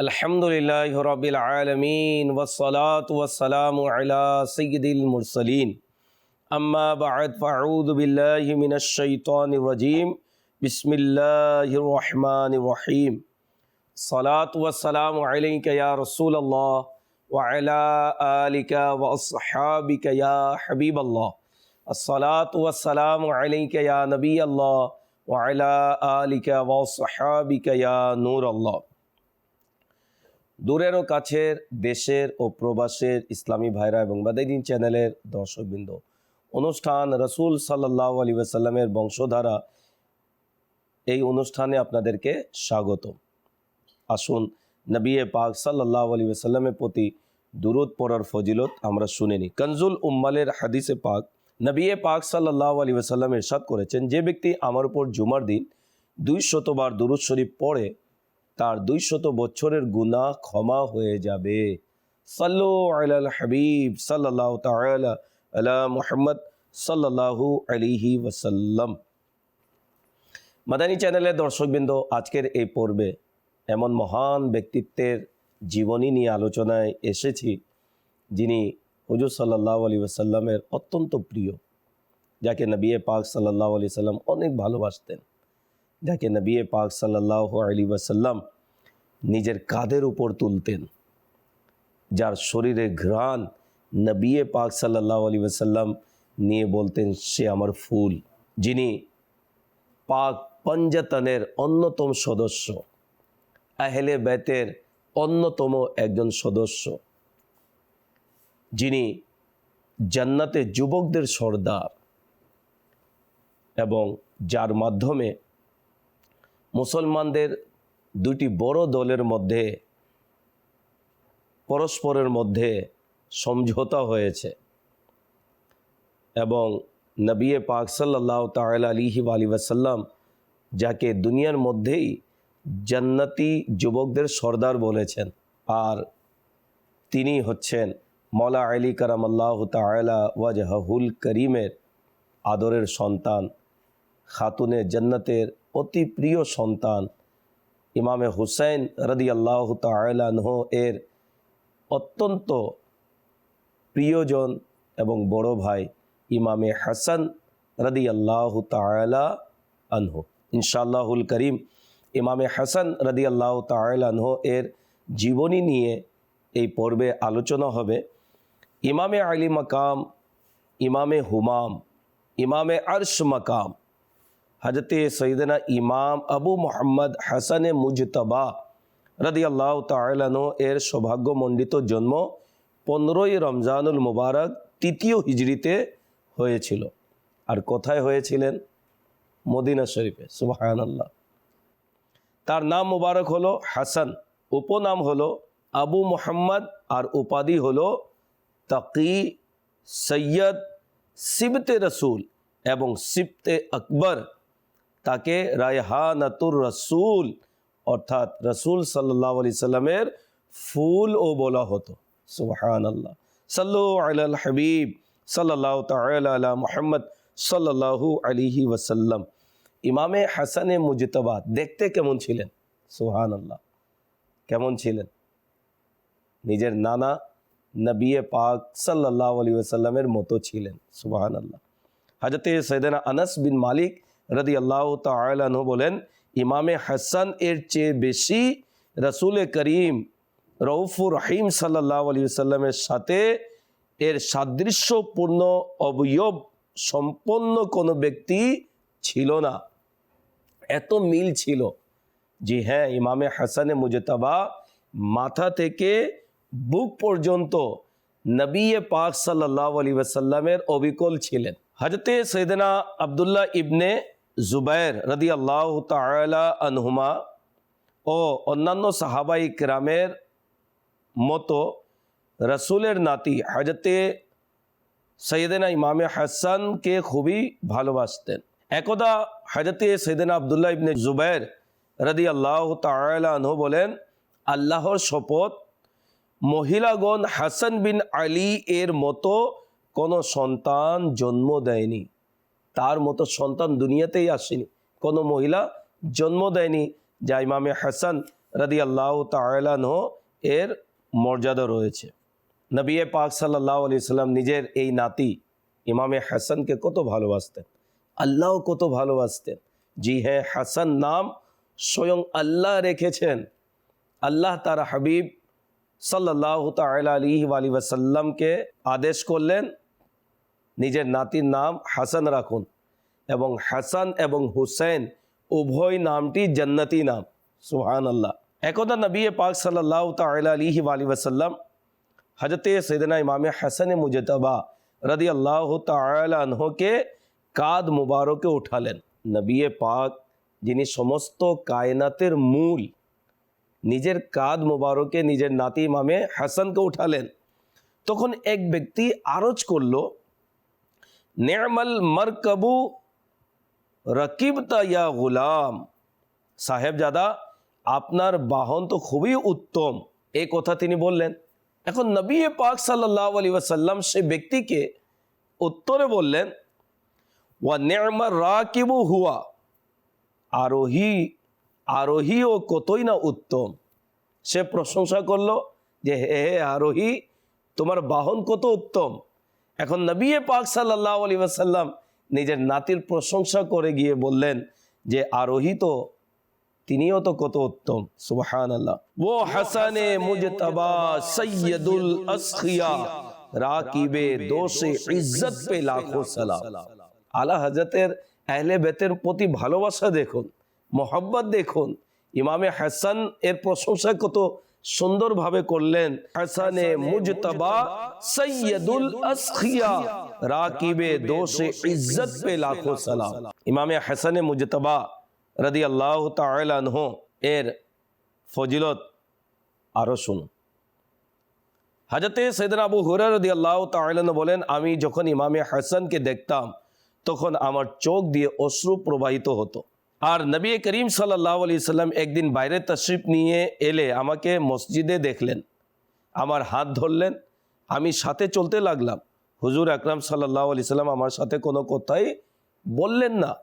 الحمد للہ رب العالمین والصلاة والسلام علی سید المرسلین. اما بعد، فاعوذ باللہ من الشیطان الرجیم. بسم اللہ الرحمن الرحیم. صلاة والسلام علیکہ یا رسول اللہ وعلی آلکہ واصحابکہ یا حبیب اللہ. الصلاة والسلام علیکہ یا نبی اللہ وعلی آلکہ واصحابکہ یا نور اللہ. দূরের ও কাছের দেশের ও প্রবাসের ইসলামী ভাইরা এবং বাদাইদিন চ্যানেলের দর্শকবৃন্দ। অনুষ্ঠান রসুল সাল্লাহ আলী ওয়াসাল্লামের বংশধারা, এই অনুষ্ঠানে আপনাদেরকে স্বাগত আসুন নবিয়ে পাক সাল্লাহ আলী ওয়াসাল্লামের প্রতি দুরুদ পড়ার ফজিলত আমরা শুনে নিই। কনজুল উম্মালের হাদিসে পাক নবিয়ে পাক সাল্লাহ আলী ওয়াসাল্লাম ইরশাদ করেছেন, যে ব্যক্তি আমার উপর জুমার দিন দুই শতবার দুরুদ শরীফ পড়ে তার দুই শত বছরের গুনাহ ক্ষমা হয়ে যাবে। সাল্লু আলাল হাবিব আলা মাদানী চ্যানেলের দর্শকবৃন্দ, আজকের এই পর্বে এমন মহান ব্যক্তিত্বের জীবনী নিয়ে আলোচনায় এসেছি, যিনি হুজুর সাল্লাহ আলী ওয়াসাল্লামের অত্যন্ত প্রিয়, যাকে নবিয়ে পাক সাল্লাহ আলি সাল্লাম অনেক ভালোবাসতেন। যাকে নবিয়ে পাক সাল্লাহ আলী ওয়াসাল্লাম নিজের কাঁধের উপর তুলতেন, যার শরীরে ঘ্রাণ নবিয়ে পাক সাল্লাহ আলী ওয়াসাল্লাম নিয়ে বলতেন, সে আমার ফুল, যিনি পাক পঞ্জাতনের অন্যতম সদস্য, আহেলে বেতের অন্যতম একজন সদস্য, যিনি জান্নাতে যুবকদের সর্দার এবং যার মাধ্যমে মুসলমানদের দুটি বড় দলের মধ্যে পরস্পরের মধ্যে সমঝোতা হয়েছে এবং নবিয়ে পাক সাল্লাহ তাল আলিহি আলী ওয়াসাল্লাম যাকে দুনিয়ার মধ্যেই জান্নাতি যুবকদের সর্দার বলেছেন আর তিনি হচ্ছেন মৌলা আলী কারাম আল্লাহ তালা ওয়াজহুল করিমের আদরের সন্তান, খাতুনে জান্নাতের অতি প্রিয় সন্তান। ইমামে হুসাইন রদি আল্লাহ তালাহ এর অত্যন্ত প্রিয়জন এবং বড় ভাই ইমামে হাসান রদি আল্লাহ তালা আনহু। ইনশাআল্লাহুল করিম ইমামে হাসান রদি আল্লাহ তালাহ এর জীবনী নিয়ে এই পর্বে আলোচনা হবে। ইমামে আলী মাকাম, ইমামে হুমাম, ইমামে আরশ মাকাম হজরত সৈদনা ইমাম আবু মোহাম্মদ হাসান মুজতবা রদি আল্লাহ তালানো এর সৌভাগ্যমণ্ডিত জন্ম পনেরোই রমজানুল মুবারক তৃতীয় হিজড়িতে হয়েছিল। আর কোথায় হয়েছিলেন? মদিনা শরীফে সুবাহান আল্লাহ তার নাম মুবারক হলো হাসান, উপনাম হলো আবু মোহাম্মদ আর উপাধি হলো তাকি, সৈয়দ, সিবতে রসুল এবং সিবতে আকবর। তাকে রায়হানাতুর রসুল, অর্থাৎ রসুল সাল্লাহ সাল্লামের ফুল ও বলা হতো। সুবহান আল্লাহ সাল্লু আল হাবিব সাল্লাহ তালা মোহাম্মদ সাল্লাহু আলিহি ওয়াসাল্লাম। ইমামে হাসানে মুজতবা দেখতে কেমন ছিলেন? সুহান আল্লাহ কেমন ছিলেন? নিজের নানা নবিয়ে পাক সাল্লাহ আলী ওসাল্লামের মতো ছিলেন। সুবাহান আল্লাহ হাজরতে সৈদানা আনাস বিন মালিক রদি আল্লাহ তালু বলেন, ইমামে হাসান এর চেয়ে বেশি রসুল করিম রৌফুর রহিম সাল্লাহ আলী সাল্লামের সাথে এর সাদৃশ্যপূর্ণ অবয়ব সম্পন্ন কোনো ব্যক্তি ছিল না। এত মিল ছিল যে হ্যাঁ ইমামে হাসানে মুজতাবা মাথা থেকে বুক পর্যন্ত নবিয়ে পাক সাল্লাহ আলী ওয়াসাল্লামের অবিকল ছিলেন। হজরতে সৈদনা আবদুল্লাহ ইবনে জুবাইর রদি আল্লাহ তালা আনহুমা ও অন্যান্য সাহাবাই কেরামের মতো রসুলের নাতি হজরতে সৈয়দনা ইমামে হাসানকে খুবই ভালোবাসতেন। একদা হজরতে সৈয়দনা আবদুল্লাহ ইবনে জুবাইর রদি আল্লাহ আনহু বলেন, আল্লাহর শপথ মহিলাগণ হাসান বিন আলী এর মতো কোনো সন্তান জন্ম দেয়নি। তার মতো সন্তান দুনিয়াতেই আসেনি। কোনো মহিলা জন্ম দেয়নি যা ইমামে হাসান রাদি আল্লাহ তালানহ এর মর্যাদা রয়েছে। নবী পাক সাল্লাহ আলি সাল্লাম নিজের এই নাতি ইমামে হাসানকে কত ভালোবাসতেন আল্লাহ কত ভালোবাসতেন। জি হ্যাঁ হাসান নাম স্বয়ং আল্লাহ রেখেছেন। আল্লাহ তার হাবিব সাল্লাহ তালা আলী আলী ওয়াসাল্লামকে আদেশ করলেন নিজের নাতির নাম হাসান রাখুন। এবং হাসান এবং হুসেন উভয় নামটি জান্নাতি নাম। সুহান আল্লাহ একদা নবী পাক সাল্লাহ তালা আলী ওয়াসাল্লাম হজরতে সৈদনা ইমামে হাসান মুজতবা রদি আল্লাহ তালহকে কাদ মুবারকে উঠালেন। নবী পাক, যিনি সমস্ত কায়নাতের মূল, নিজের কাদ মুবারকে নিজের নাতি ইমামে হাসানকে উঠালেন। তখন এক ব্যক্তি আরজ করল নেমাল মরকবু রকিবতা ইয়া গুলাম সাহেবজাদা আপনার বাহন তো খুবই উত্তম। এই কথা তিনি বললেন। এখন নবী পাক সাল্লাহ আলী ওয়াসাল্লাম সে ব্যক্তিকে উত্তরে বললেন, ওয়া নেমার রাকিবু হুয়া, আরোহী আরোহী ও কতই না উত্তম। সে প্রশংসা করল যে, হে হে, আরোহী, তোমার বাহন কত উত্তম? এখন নবী পাক সাল্লাহ আলী ওয়াসাল্লাম নিজের নাতির প্রশংসা করে গিয়ে বললেন যে আরোহী তো তিনিও তো কত উত্তম সুবহান আল্লাহ ও হাসানে মুজতবা সৈয়দুল আসখিয়া, রাকিবে দোষে ইজ্জত পে লাখো সালাম। আলা হজরতের আহলে বেতের প্রতি ভালোবাসা দেখুন, মোহাব্বত দেখুন, ইমামে হাসান এর প্রশংসা কত সুন্দরভাবে করলেন। হাসানে মুজতবা সৈয়দুল আসখিয়া। রাকিবে দোষে ইজ্জত পে লাখো সালাম। ইমামে হাসানে মুজতবা রদি আল্লাহ তালাহ এর ফজিলত আরও শুনুন। হাজরতে সৈদিন আবু হুরার রদি আল্লাহ তালাহ বলেন আমি যখন ইমামে হাসানকে দেখতাম তখন আমার চোখ দিয়ে অশ্রু প্রবাহিত হতো। আর নবী করিম সাল্লাহ আলি সাল্লাম একদিন বাইরে তশরিফ নিয়ে এলে আমাকে মসজিদে দেখলেন। আমার হাত ধরলেন, আমি সাথে চলতে লাগলাম। হুজুর আকরাম সাল্লাহ আলি সাল্লাম আমার সাথে কোনো কথাই বললেন না।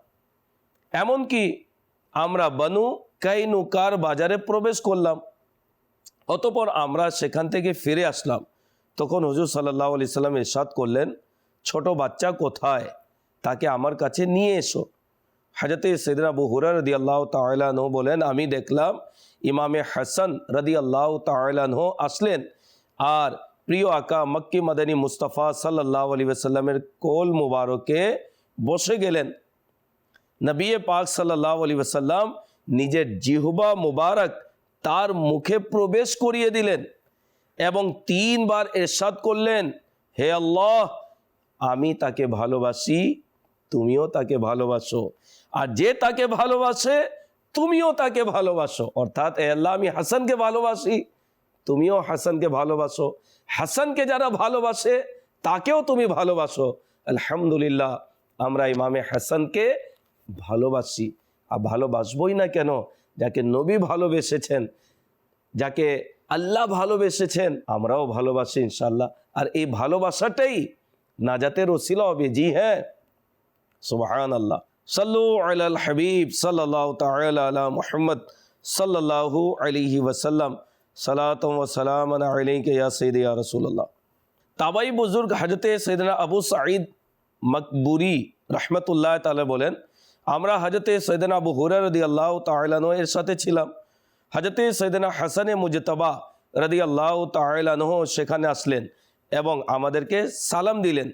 এমনকি আমরা বানু কাইনুকার বাজারে প্রবেশ করলাম। অতপর আমরা সেখান থেকে ফিরে আসলাম। তখন হুজুর সাল্লাহ আলি সাল্লাম ইরশাদ করলেন, ছোট বাচ্চা কোথায়? তাকে আমার কাছে নিয়ে এসো। হাজরতে সৈদিন আবু হুরা রদি আল্লাহ তালাহ বলেন, আমি দেখলাম ইমামে হাসান রদি আল্লাহ তালাহ আসলেন আর প্রিয় আকা মক্কি মদনী মুস্তফা সাল্লাহ আলী সাল্লামের কোল মুবারকে বসে গেলেন। নবী পাক সাল্লাহ আলী ওসাল্লাম নিজের জিহুবা মুবারক তার মুখে প্রবেশ করিয়ে দিলেন এবং তিনবার এরশাদ করলেন, হে আল্লাহ, আমি তাকে ভালোবাসি, তুমিও তাকে ভালোবাসো। আর যে তাকে ভালোবাসে, তুমিও তাকে ভালোবাসো। অর্থাৎ, এ আল্লাহ, আমি হাসানকে ভালোবাসি, তুমিও হাসানকে ভালোবাসো। হাসানকে যারা ভালোবাসে, তাকেও তুমি ভালোবাসো। আলহামদুলিল্লাহ, আমরা ইমামে হাসানকে ভালোবাসি। আর ভালোবাসবই না কেন? যাকে নবী ভালোবেসেছেন, যাকে আল্লাহ ভালোবেসেছেন, আমরাও ভালোবাসি ইনশাল্লাহ আর এই ভালোবাসাটাই নাজাতের ওসিলা হবে। জি হ্যাঁ সুবাহান আল্লাহ সাল্লু আল হাবিব সাল্লাহ তালা মোহাম্মদ সাল্লাহু আলিহি ওসাল্লাম সালাতম সালাম আলাইকে ইয়া সৈদ ইয়া রসুল্লাহ তাবাই বুজুর্গ হজরতে সৈদনা আবু সাঈদ মকবুরি রহমতুল্লাহ তালা বলেন, আমরা হজরতে সৈদনা আবু হুরার রদি আল্লাহ তালানো এর সাথে ছিলাম। হজরতে সৈদনা হাসানে মুজতবা রদি আল্লাহ তালানহ সেখানে আসলেন এবং আমাদেরকে সালাম দিলেন।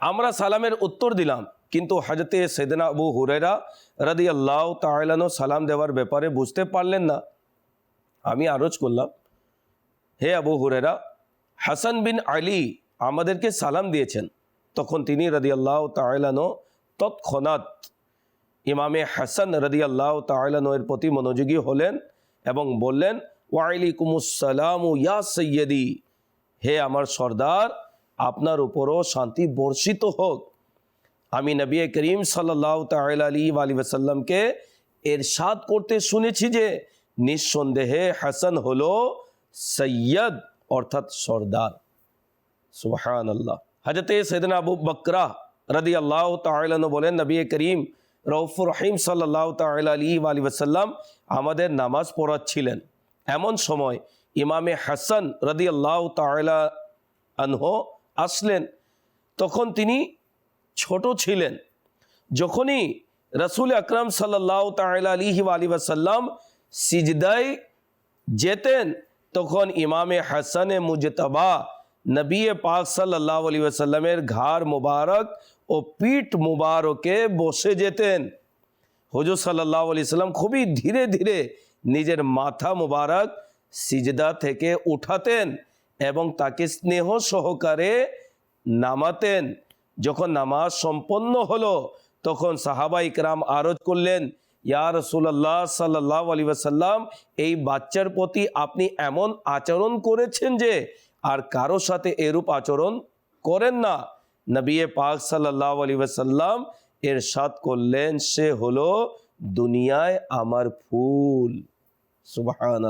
আমরা সালামের উত্তর দিলাম। কিন্তু হজরতে সৈদনা আবু হুরেরা রদি আল্লাহ তালানো সালাম দেওয়ার ব্যাপারে বুঝতে পারলেন না। আমি আরজ করলাম, হে আবু হুরেরা হাসান বিন আলী আমাদেরকে সালাম দিয়েছেন। তখন তিনি রদি আল্লাহ তালানো তৎক্ষণাৎ ইমামে হাসান রদি আল্লাহ তালানো এর প্রতি মনোযোগী হলেন এবং বললেন ওয়াইলিকুমুসালাম ইয়া সৈয়দি হে আমার সর্দার, আপনার উপরও শান্তি বর্ষিত হোক। আমি নবী করিম সাল্লাহ তাল আলী ওসাল্লামকে এরশাদ করতে শুনেছি যে নিঃসন্দেহে হাসান হলো সৈয়দ, অর্থাৎ সর্দার। সুবহান আল্লাহ হজরতে সৈদনা আবু বকরা রদি আল্লাহ তালন বলেন, নবী করিম রৌফুর রহিম সাল্লাহ তাল আলী ওসাল্লাম আমাদের নামাজ পড়াচ্ছিলেন। এমন সময় ইমামে হাসান রদি আল্লাহ তালা আনহ আসলেন। তখন তিনি ছোট ছিলেন। যখনই রসুল আকরাম সাল্লাহ তাল আলিহি আলী ওসাল্লাম সিজদায় যেতেন, তখন ইমামে হাসানে মুজতবা নবী পাক সাল্লাহ আলী ওসাল্লামের ঘাড় মুবারক ও পিঠ মুবারকে বসে যেতেন। হুজুর সাল্লাহ আলি সাল্লাম খুবই ধীরে ধীরে নিজের মাথা মুবারক সিজদা থেকে উঠাতেন এবং তাকে স্নেহ সহকারে নামাতেন। যখন নামাজ সম্পন্ন হলো তখন সাহাবা ইকরাম আরজ করলেন ইয়ার রসুল্লাহ সাল্লাহ আলী ওয়াসাল্লাম এই বাচ্চার প্রতি আপনি এমন আচরণ করেছেন যে আর কারও সাথে এরূপ আচরণ করেন না। নবিয়ে পাক সাল্লাহ আলী ওয়াসাল্লাম এর সাত করলেন সে হলো দুনিয়ায় আমার ফুল। সুবহান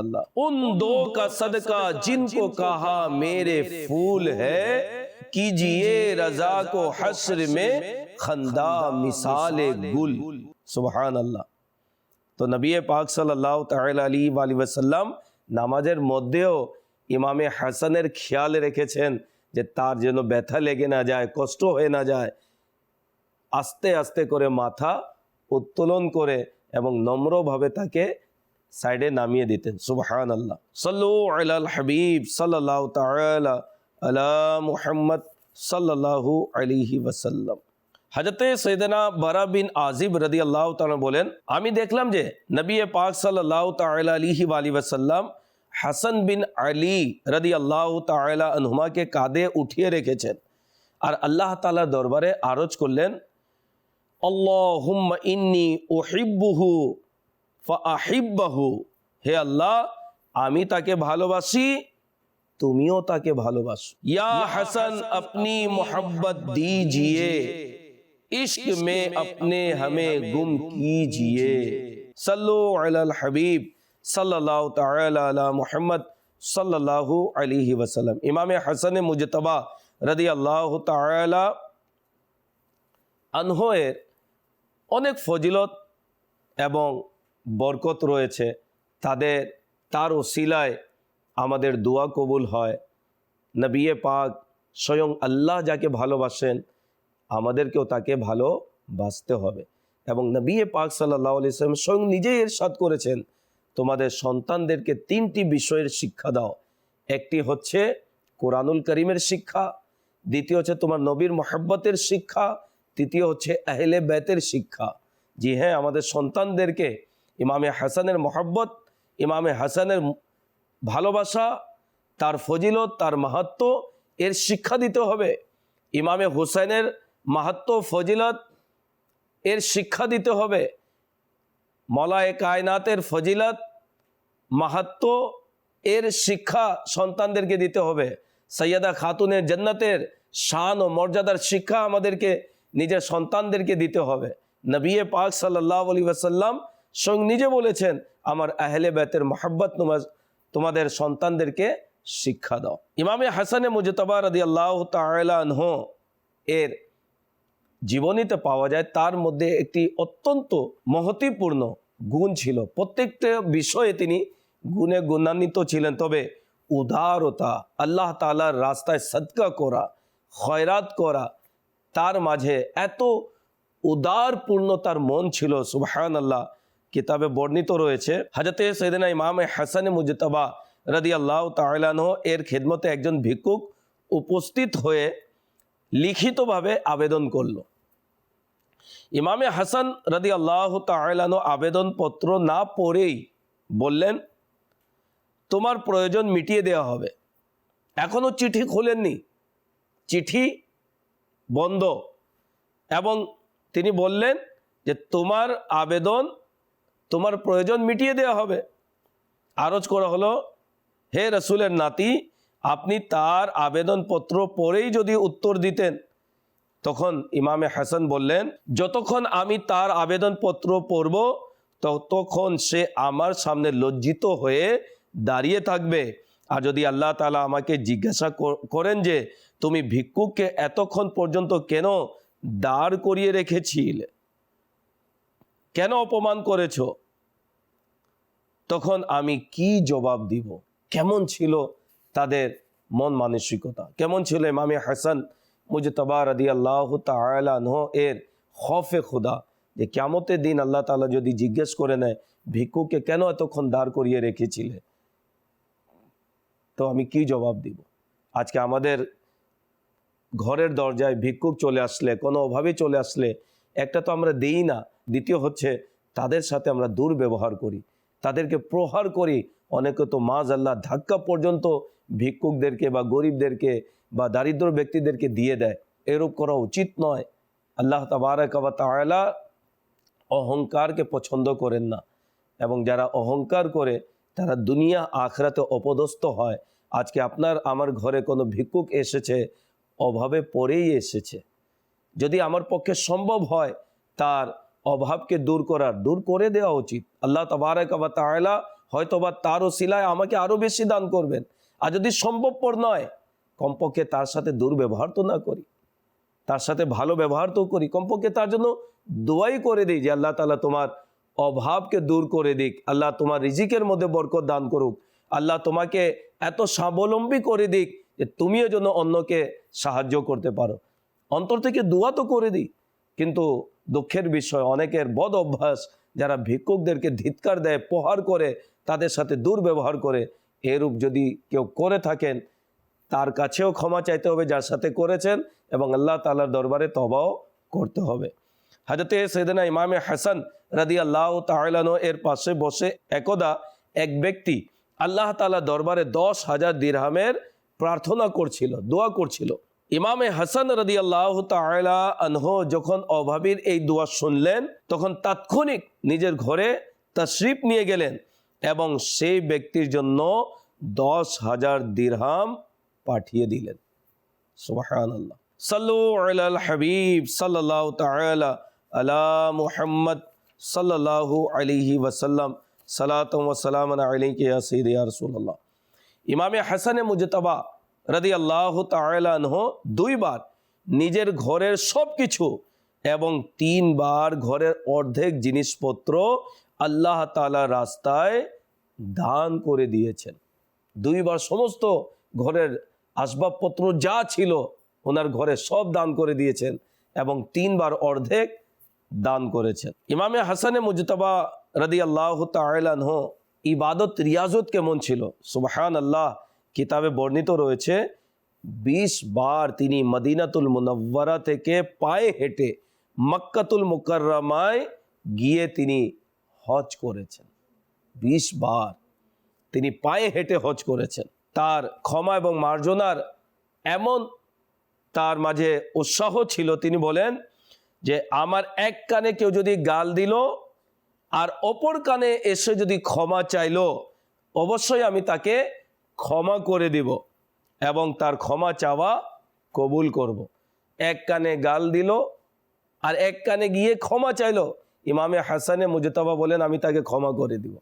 উন দো কা সদকা জিনকো কাহা মেরে ফুল হ্যায়? कीजिए रजा को हश्र में खंदा मिसाल गुल सुबहान अल्लाह তো নবী পাক সাল্লাহ তাল আলী আলী ওসাল্লাম নামাজের মধ্যেও ইমামে হাসানের খেয়াল রেখেছেন যে তার যেন ব্যথা লেগে না যায় কষ্ট হয়ে না যায় আস্তে আস্তে করে মাথা উত্তোলন করে এবং নম্রভাবে তাকে সাইডে নামিয়ে দিতেন সুবহান আল্লাহ সাল্লু আলাল হাবিব সাল্লাহ তালা আলা মুহাম্মদ সাল্লাহু আলিহি ওয়াসাল্লাম। হাজরতে সৈদনা বারা বিন আজিব রদি আল্লাহ তালা বলেন, আমি দেখলাম যে নবী পাক সাল্লাহ তালা আলিহি আলী ওয়াসাল্লাম হাসান বিন আলী রদি আল্লাহ তালা আনহুমাকে কাঁধে উঠিয়ে রেখেছেন। আর আল্লাহ তালার দরবারে আরজ করলেন, আল্লাহুম্মা ইন্নি ওহিব্বুহু ফাহিব্বাহু হে আল্লাহ, আমি তাকে ভালোবাসি তুমিও তাকে ভালোবাসো। ইয়া হাসান, আপনি মোহাম্মত দিজিয়ে, ইশক মে আপনি হমে গুম কিজিয়ে। সল্লো আলাল হাবিব, সাল্লাল্লাহু তাআলা আলা মুহাম্মদ, সাল্লাল্লাহু আলাইহি ওয়াসাল্লাম। ইমামে হাসান মুজতবা রাদিয়াল্লাহু তাআলা আনহয়ের অনেক ফজিলত এবং বরকত রয়েছে। তাদের, তার ওসিলায় আমাদের দোয়া কবুল হয়। নবিয়ে পাক স্বয়ং আল্লাহ যাকে ভালোবাসেন, আমাদেরকেও তাকে ভালোবাসতে হবে। এবং নবিয়ে পাক সাল্লাহ আলিয়াল্লাম স্বয়ং নিজেই এর এরশাদ করেছেন, তোমাদের সন্তানদেরকে তিনটি বিষয়ের শিক্ষা দাও। একটি হচ্ছে কোরআনুল করিমের শিক্ষা, দ্বিতীয় হচ্ছে তোমার নবীর মহাব্বতের শিক্ষা, তৃতীয় হচ্ছে আহলে বেতের শিক্ষা। জি হ্যাঁ আমাদের সন্তানদেরকে ইমামে হাসানের মহাব্বত, ইমামে হাসানের ভালোবাসা, তার ফজিলত, তার মাহাত্ম, এর শিক্ষা দিতে হবে। ইমামে হুসাইনের মাহাত্ম, ফজিলত, এর শিক্ষা দিতে হবে। মলায় কায়নাতের ফজিলত, মাহাত্ম, এর শিক্ষা সন্তানদেরকে দিতে হবে। সৈয়দা খাতুনের জান্নাতের শান ও মর্যাদার শিক্ষা আমাদেরকে, নিজের সন্তানদেরকে দিতে হবে। নবিয়ে পাক সাল্লাহ আলী ওয়াসাল্লাম স্বয়ং নিজে বলেছেন, আমার আহলে বেতের মোহাব্বত তোমাদের সন্তানদেরকে শিক্ষা দাও। ইমামে হাসানে মুজতবা রদি আল্লাহ তাহ এর জীবনীতে পাওয়া যায়, তার মধ্যে একটি অত্যন্ত মহতিপূর্ণ গুণ ছিল। প্রত্যেকটা বিষয়ে তিনি গুণে গুণান্বিত ছিলেন। তবে উদারতা, আল্লাহ তালার রাস্তায় সদকা করা, খয়রাত করা, তার মাঝে এত উদারপূর্ণ তার মন ছিল সুবহান আল্লাহ কিতাবে বর্ণিত রয়েছে, হাজরতে সৈদিনা ইমাম হাসান মুজতবা রদি আল্লাহ তালানহ এর খেদমতে একজন ভিক্ষুক উপস্থিত হয়ে লিখিতভাবে আবেদন করল। ইমামে হাসান রদি আল্লাহ তালানো আবেদনপত্র না পড়েই বললেন, তোমার প্রয়োজন মিটিয়ে দেওয়া হবে। এখনও চিঠি খোলেননি। চিঠি বন্ধ। এবং তিনি বললেন যে, তোমার আবেদন তোমার প্রয়োজন মিটিয়ে দেওয়া হবে। আরজ করা হলো, হে রসুলের নাতি, আপনি তার আবেদনপত্র পরেই যদি উত্তর দিতেন। তখন ইমামে হাসান বললেন, যতক্ষণ আমি তার আবেদনপত্র পড়ব, ততক্ষণ সে আমার সামনে লজ্জিত হয়ে দাঁড়িয়ে থাকবে। আর যদি আল্লাহ তালা আমাকে জিজ্ঞাসা করেন যে, তুমি ভিক্ষুককে এতক্ষণ পর্যন্ত কেন দাঁড় করিয়ে রেখেছিলে? কেন অপমান করেছ? তখন আমি কি জবাব দিব? কেমন ছিল তাদের মন মানসিকতা? কেমন ছিল ইমামে হাসান মুজতবা রাদি আল্লাহ তালাহ এর খফে খুদা? যে কেমতের দিন আল্লাহ তালা যদি জিজ্ঞেস করে নেয়, ভিক্ষুকে কেন এতক্ষণ দাঁড় করিয়ে রেখেছিলে? তো আমি কি জবাব দিব? আজকে আমাদের ঘরের দরজায় ভিক্ষুক চলে আসলে, কোনো অভাবে চলে আসলে, একটা তো আমরা দিই না, দ্বিতীয় হচ্ছে তাদের সাথে আমরা দুর্ব্যবহার করি। তাদেরকে প্রহার করি। অনেকে তো মাজ আল্লাহ ধাক্কা পর্যন্ত ভিক্ষুকদেরকে বা গরিবদেরকে বা দারিদ্র ব্যক্তিদেরকে দিয়ে দেয়। এরূপ করা উচিত নয়। আল্লাহ তাবারক বা তাআলা অহংকারকে পছন্দ করেন না। এবং যারা অহংকার করে, তারা দুনিয়া আখরাতে অপদস্থ হয়। আজকে আপনার, আমার ঘরে কোনো ভিক্ষুক এসেছে, অভাবে পরেই এসেছে। যদি আমার পক্ষে সম্ভব হয়, তার অভাবকে দূর করার, দূর করে দেওয়া উচিত। আল্লাহ তবারক বা তাআলা হয়তো বা তার ওসিলায় আমাকে আরও বেশি দান করবেন। আর যদি সম্ভবপর নয়, কমপক্ষে তার সাথে দুর্ব্যবহার তো না করি। তার সাথে ভালো ব্যবহার তো করি। কমপক্ষে তার জন্য দোয়াই করে দিই যে আল্লাহ তালা তোমার অভাবকে দূর করে দিক। আল্লাহ তোমার রিজিকের মধ্যে বরকত দান করুক। আল্লাহ তোমাকে এত স্বাবলম্বী করে দিক যে তুমিও যেন অন্যকে সাহায্য করতে পারো। অন্তর থেকে দোয়া তো করে দিই। কিন্তু দুঃখের বিষয়, অনেকের বদ অভ্যাস, যারা ভিক্ষুকদেরকে ধিৎকার দেয়, প্রহার করে, তাদের সাথে দুর্ব্যবহার করে, এরূপ যদি কেউ করে থাকেন, তার কাছেও ক্ষমা চাইতে হবে যার সাথে করেছেন এবং আল্লাহ তালার দরবারে তবাও করতে হবে। হাজতে সেদিনা ইমামে হাসান রাদি আল্লাহ তাহলানো এর পাশে বসে একদা এক ব্যক্তি আল্লাহ তালা দরবারে দশ হাজার দিরহামের প্রার্থনা করছিল, দোয়া করছিল। ইমামে হাসান রাদি আল্লাহ আনহ যখন অভাবীর এই দোয়া শুনলেন, তখন তাৎক্ষণিক নিজের ঘরে তশরিফ নিয়ে গেলেন এবং সেই ব্যক্তির জন্য দশ হাজার দিরহাম পাঠিয়ে দিলেন। সুবাহান আল্লাহ সাল্লু আলাল হাবিব সাল্লাহ তালা আলা মুহাম্মদ সাল্লাহু আলিহি ওয়াসাল্লাম। সালাতম ওসালাম আলিকে সঈদ রসুল্লাহ ইমামে হাসানে মুজতবা রদি আল্লাহ তালাহ দুইবার নিজের ঘরের সব কিছু এবং তিনবার ঘরের অর্ধেক জিনিসপত্র আল্লাহ তালা রাস্তায় দান করে দিয়েছেন। দুইবার সমস্ত ঘরের আসবাবপত্র যা ছিল ওনার ঘরে সব দান করে দিয়েছেন এবং তিনবার অর্ধেক দান করেছেন। ইমামে হাসানে মুজতবা রদি আল্লাহ তালাহ ইবাদত রিয়াজত কেমন ছিল? সুবাহান আল্লাহ কিতাবে বর্ণিত রয়েছে, বিশ বার তিনি মদিনাতুল মুনব্বরা থেকে পায়ে হেঁটে মক্কাতুল মুকাররমায় গিয়ে তিনি হজ করেছেন। বিশ বার তিনি পায়ে হেঁটে হজ করেছেন। তার ক্ষমা এবং মার্জনার এমন তার মাঝে উৎসাহ ছিল, তিনি বলেন যে, আমার এক কানে কেউ যদি গাল দিল আর অপর কানে এসে যদি ক্ষমা চাইলো, অবশ্যই আমি তাকে ক্ষমা করে দিব এবং তার ক্ষমা চাওয়া কবুল করব। এক কানে গাল দিল আর এক কানে গিয়ে ক্ষমা চাইলো। ইমামে হাসানে মুজতাবা বলেন, আমি তাকে ক্ষমা করে দিব।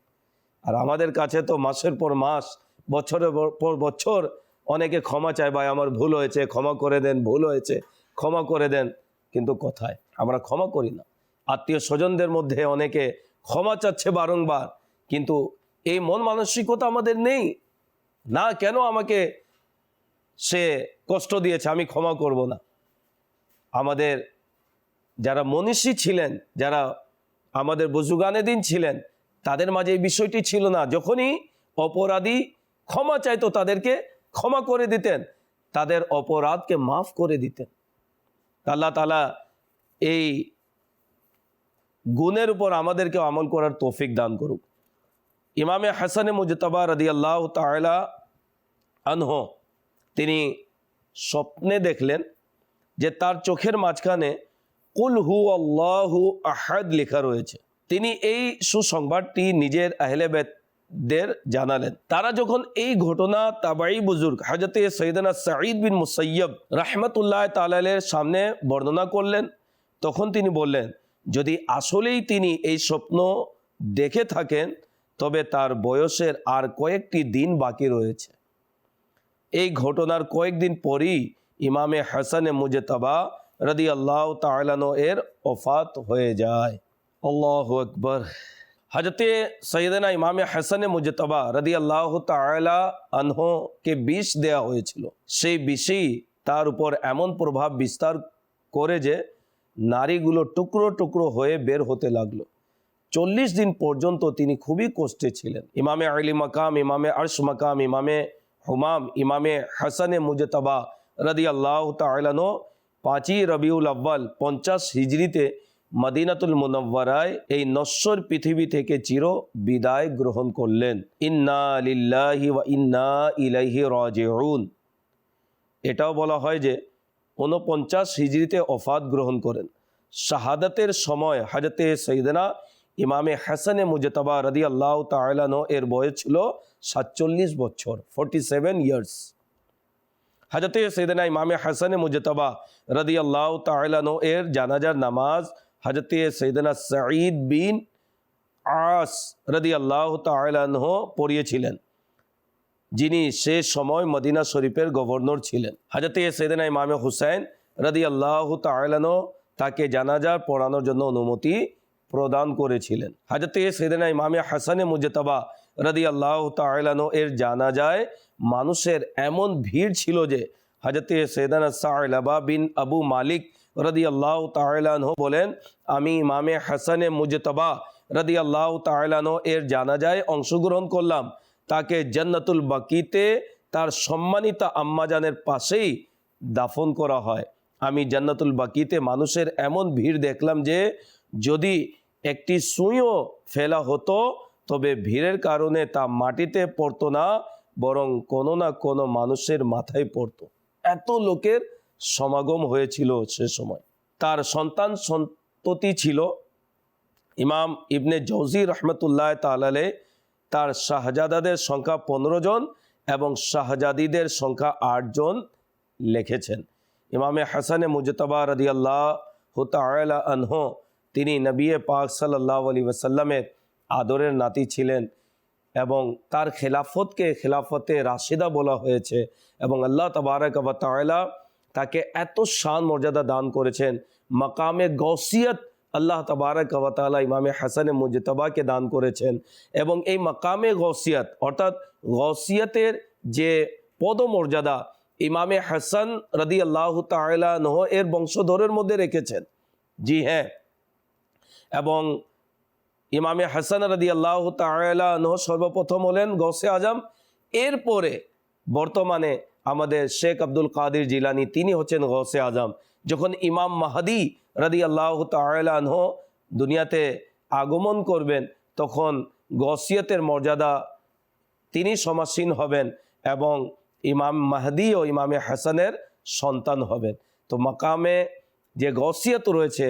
আর আমাদের কাছে তো মাসের পর মাস, বছরের পর বছর অনেকে ক্ষমা চায়, ভাই, আমার ভুল হয়েছে, ক্ষমা করে দেন, ভুল হয়েছে, ক্ষমা করে দেন। কিন্তু কথায়? আমরা ক্ষমা করি না। আত্মীয় স্বজনদের মধ্যে অনেকে ক্ষমা চাচ্ছে বারংবার, কিন্তু এই মন মানসিকতা আমাদের নেই। না, কেন আমাকে সে কষ্ট দিয়েছে? আমি ক্ষমা করব না। আমাদের যারা মনীষী ছিলেন, যারা আমাদের বুজুগানে দিন ছিলেন, তাদের মাঝে এই বিষয়টি ছিল না। যখনই অপরাধী ক্ষমা চাইতো, তাদেরকে ক্ষমা করে দিতেন। তাদের অপরাধকে মাফ করে দিতেন। আল্লাহ তালা এই গুণের উপর আমাদেরকে আমল করার তৌফিক দান করুক। ইমামে হাসান মুজতবা রদি আল্লাহ তালা আনহ, তিনি স্বপ্নে দেখলেন যে তার চোখের মাঝখানে কুল হু আল্লাহু আহাদ লেখা রয়েছে। তিনি এই সুসংবাদটি নিজের আহলেবেদদের জানালেন। তারা যখন এই ঘটনা তাবাই বুজুর্গ হাজরতে সৈদানা সাঈদ বিন মুসৈয়ব রাহমাতুল্লাহ তালের সামনে বর্ণনা করলেন, তখন তিনি বললেন, যদি আসলেই তিনি এই স্বপ্ন দেখে থাকেন তবে তার বয়সের আর কয়েকটি দিন বাকি রয়েছে। এই ঘটনার কয়েকদিন পরই ইমামে হাসানে মুজতবা রদি আল্লাহ তালানো এর ওফাত হয়ে যায়। আল্লাহ আকবর। হজরতে সৈয়দনা ইমাম হাসান মুজতবা রদি আল্লাহ তালা আনহকে বিষ দেয়া হয়েছিল। সেই বিষই তার উপর এমন প্রভাব বিস্তার করে যে নারীগুলো টুকরো টুকরো হয়ে বের হতে লাগল। চল্লিশ দিন পর্যন্ত তিনি খুবই কষ্টে ছিলেন। ইমামে আলী মাকাম, ইমামে আরশ মাকাম, ইমামে হুমাম, ইমামে হাসানে মুজতবা রদি আল্লাহ তালানো পাঁচই রবিউল আব্বাল পঞ্চাশ হিজড়িতে মদিনাতুল মুনব্বরায় এই নশ্বর পৃথিবী থেকে চির বিদায় গ্রহণ করলেন। ইন্না লিল্লাহি ওয়া ইন্না ইলাইহি রাজিউন। এটাও বলা হয় যে, ঊনপঞ্চাশ হিজড়িতে অফাত গ্রহণ করেন। শাহাদাতের সময় হাজতে সৈদনা ইমামে হাসানে মুজতবা রদি আল্লাহ তালানো এর বয়স ছিল সাতচল্লিশ বছর ফোরটি সেভেন ইয়ার্স হাজরতে সৈদনা ইমামে হাসানে মুজতবা রদি আল্লাহ তালানো এর জানাজার নামাজ হজরতে সৈদনা সঈদ বিন আস রদি আল্লাহ তালাহ পড়িয়েছিলেন, যিনি সে সময় মদিনা শরীফের গভর্নর ছিলেন। হাজরতে সৈদনা ইমামে হুসাইন রদি আল্লাহ তালানো তাকে জানাজা পড়ানোর জন্য অনুমতি প্রদান করেছিলেন। হাজরতে সৈদনা ইমামে হাসানে মুজতবা রদি আল্লাহ তালানো এর জানাজায় মানুষের এমন ভিড় ছিল যে হাজরতে সৈদানা সাহলাবা বিন আবু মালিক রদি আল্লাহ তালাহ বলেন, আমি ইমামে হাসানে মুজতবা রদি আল্লাহ তালানো এর জানাজায় অংশগ্রহণ করলাম। তাকে জান্নাতুল বাকিতে তার সম্মানিত আম্মাজানের পাশেই দাফন করা হয়। আমি জান্নাতুল বাকিতে মানুষের এমন ভিড় দেখলাম যে যদি একটি সুইও ফেলা হতো, তবে ভিড়ের কারণে তা মাটিতে পড়তো না, বরং কোনো না কোনো মানুষের মাথায় পড়তো। এত লোকের সমাগম হয়েছিল সে সময়। তার সন্তান সন্ততি ছিল ইমাম ইবনে জৌজি রহমতুল্লাহ তালালে তার শাহজাদাদের সংখ্যা পনেরো জন এবং শাহজাদিদের সংখ্যা আট জন লিখেছেন। ইমামে হাসানে মুজতবা রদি আল্লাহ হুতায়লা আনহ তিনি নবী পাক সাল্লাহ আলী ওসাল্লামের আদরের নাতি ছিলেন এবং তার খেলাফতকে খেলাফতে রাশিদা বলা হয়েছে এবং আল্লাহ তবারক তালা তাকে এত শান মর্যাদা দান করেছেন। মাকামে গৌসিয়ত আল্লাহ তবারক তালা ইমামে হাসানে মুজতবাকে দান করেছেন এবং এই মাকামে গৌসিয়ত অর্থাৎ গৌসিয়তের যে পদমর্যাদা ইমামে হাসান রদি আল্লাহ তালা নহ এর বংশধরের মধ্যে রেখেছেন। জি হ্যাঁ এবং ইমামে হাসান রদি আল্লাহ তালাহ সর্বপ্রথম হলেন গৌসে আজম। এরপরে বর্তমানে আমাদের শেখ আব্দুল কাদির জিলানি, তিনি হচ্ছেন গৌসে আজম। যখন ইমাম মাহাদি রদি আল্লাহ তালাহ দুনিয়াতে আগমন করবেন, তখন গসিয়তের মর্যাদা তিনি সমাসীন হবেন এবং ইমাম মাহদি ও ইমামে হাসানের সন্তান হবেন। তো মাকামে যে গসিয়ত রয়েছে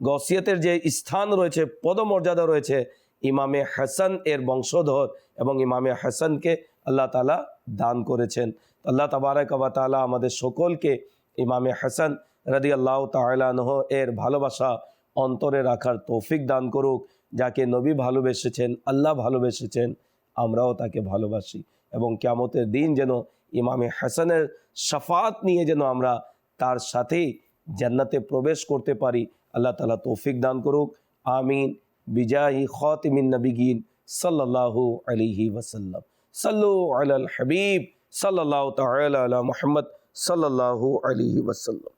গসিয়তের যে স্থান রয়েছে, পদমর্যাদা রয়েছে, ইমামে হাসান এর বংশধর এবং ইমামে হাসানকে আল্লাহ তালা দান করেছেন। আল্লাহ তাবারক তালা আমাদের সকলকে ইমামে হাসান রাদি আল্লাহ তালাহ এর ভালোবাসা অন্তরে রাখার তৌফিক দান করুক, যাকে নবী ভালোবেসেছেন, আল্লাহ ভালোবেসেছেন, আমরাও তাকে ভালোবাসি এবং ক্যামতের দিন যেন ইমামে হাসানের সাফাত নিয়ে যেন আমরা তার সাথেই জান্নাতে প্রবেশ করতে পারি। আল্লাহ তালা তৌফিক দান করুক আমিন বিজাহি খতিমিন নবিগিন সাল্লাহু আলিহি ওসাল্লাম সাল্লু আল হাবিব সাল্লাহ তাল মোহাম্মদ সাল্লাহু আলিহি ওসাল্লাম